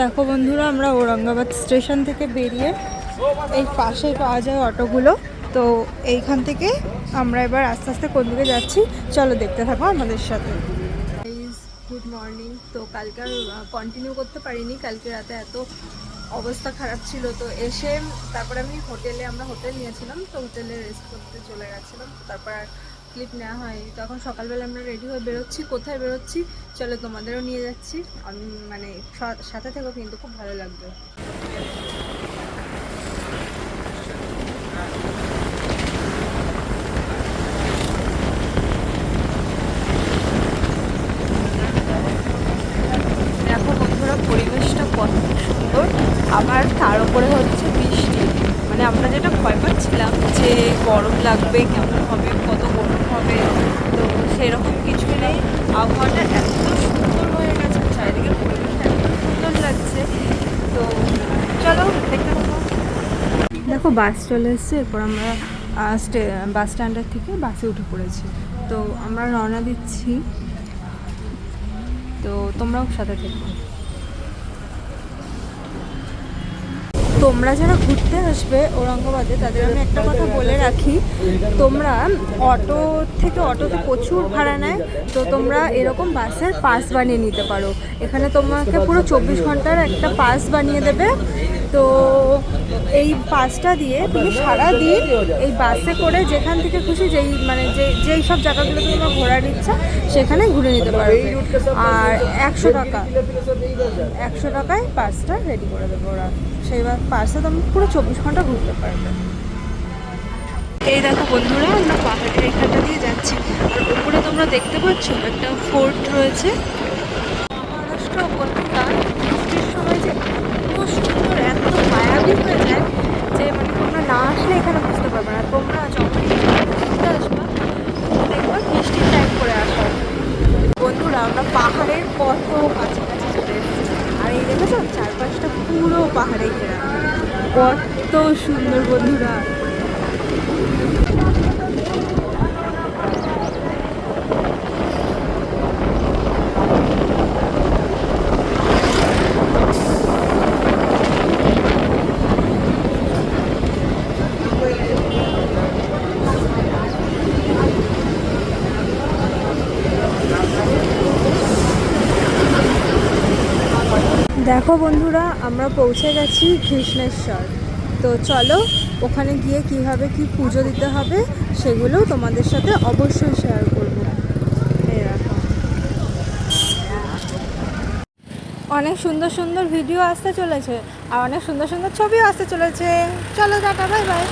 দেখো বন্ধুরা, আমরা ঔরঙ্গাবাদ স্টেশন থেকে বেরিয়ে এই পাশে পাওয়া যায় অটোগুলো। তো এইখান থেকে আমরা এবার আস্তে আস্তে কোন দিকে যাচ্ছি, চলো দেখতে থাকো আমাদের সাথে। গুড মর্নিং তো কালকে আর কন্টিনিউ করতে পারিনি। কালকে রাতে এত অবস্থা খারাপ ছিল। তো এসে তারপর আমি হোটেলে আমরা হোটেল নিয়েছিলাম, তো হোটেলে রেস্ট করতে চলে গেছিলাম। তারপর ক্লিপ নেওয়া হয়নি। তখন সকালবেলা আমরা রেডি হয়ে বেরোচ্ছি। কোথায় বেরোচ্ছি? চলো তোমাদেরও নিয়ে যাচ্ছি। আমি মানে সাথে থেকো কিন্তু খুব ভালো লাগবে। আবার তার হচ্ছে বৃষ্টি। মানে আমরা যেটা ভয় পাচ্ছিলাম যে গরম লাগবে, কেমন হবে সেরকম কিছুই নেই। আবহাওয়াটা এত সুন্দর হয়ে গেছে, চারিদিকে এত সুন্দর লাগছে। তো চলো, দেখতে দেখো, বাস চলে এসছে, এরপর আমরা বাস স্ট্যান্ডের থেকে বাসে উঠে পড়েছি। তো আমরা রওনা দিচ্ছি। তো তোমরাও সাথে থেকো। তোমরা যারা ঘুরতে আসবে ঔরঙ্গাবাদে, তাদের আমি একটা কথা বলে রাখি। তোমরা অটো থেকে অটোতে প্রচুর ভাড়া নেয়, তো তোমরা এরকম বাসের পাস বানিয়ে নিতে পারো। এখানে তোমাকে পুরো চব্বিশ ঘণ্টার একটা পাস বানিয়ে দেবে। তো এই পাসটা দিয়ে তুমি সারা দিন এই বাসে করে যেখান থেকে খুশি যেই মানে যে, যেই সব জায়গাগুলো তোমার ঘোরার ইচ্ছা, সেখানে ঘুরে নিতে পারবে। আর একশো টাকা, একশো টাকায় পাসটা রেডি করে দেবো ওরা। সেই পাসে তুমি পুরো চব্বিশ ঘণ্টা ঘুরতে পারবে। এই দেখো বন্ধুরা, আমরা পাহাড়ের এখানটা দিয়ে যাচ্ছি। আর উপরে তোমরা দেখতে পাচ্ছ একটা ফোর্ট রয়েছে। মহারাষ্ট্র বন্ধুরা বৃষ্টির সময় যে এত সুন্দর এত মায়াবী হয়ে যায় যে মানে তোমরা না আসলে এখানে বুঝতে পারবে না তোমরা যখন ঘুরতে আসবা দেখবা বৃষ্টির টাইম করে আসা বন্ধুরা আমরা পাহাড়ের কত কাছাকাছি চলে এসেছি আর এই দেখেছ? চারপাশটা পুরো পাহাড়ে ঘেরা। কত সুন্দর বন্ধুরা। দেখো বন্ধুরা, আমরা পৌঁছে গেছি কৃষ্ণেশ্বর তো চলো, ওখানে গিয়ে কীভাবে কি পুজো দিতে হবে সেগুলো তোমাদের সাথে অবশ্যই শেয়ার করব। অনেক সুন্দর সুন্দর ভিডিও আসতে চলেছে, আর অনেক সুন্দর সুন্দর ছবিও আসতে চলেছে। চলো টাটা বাই বাই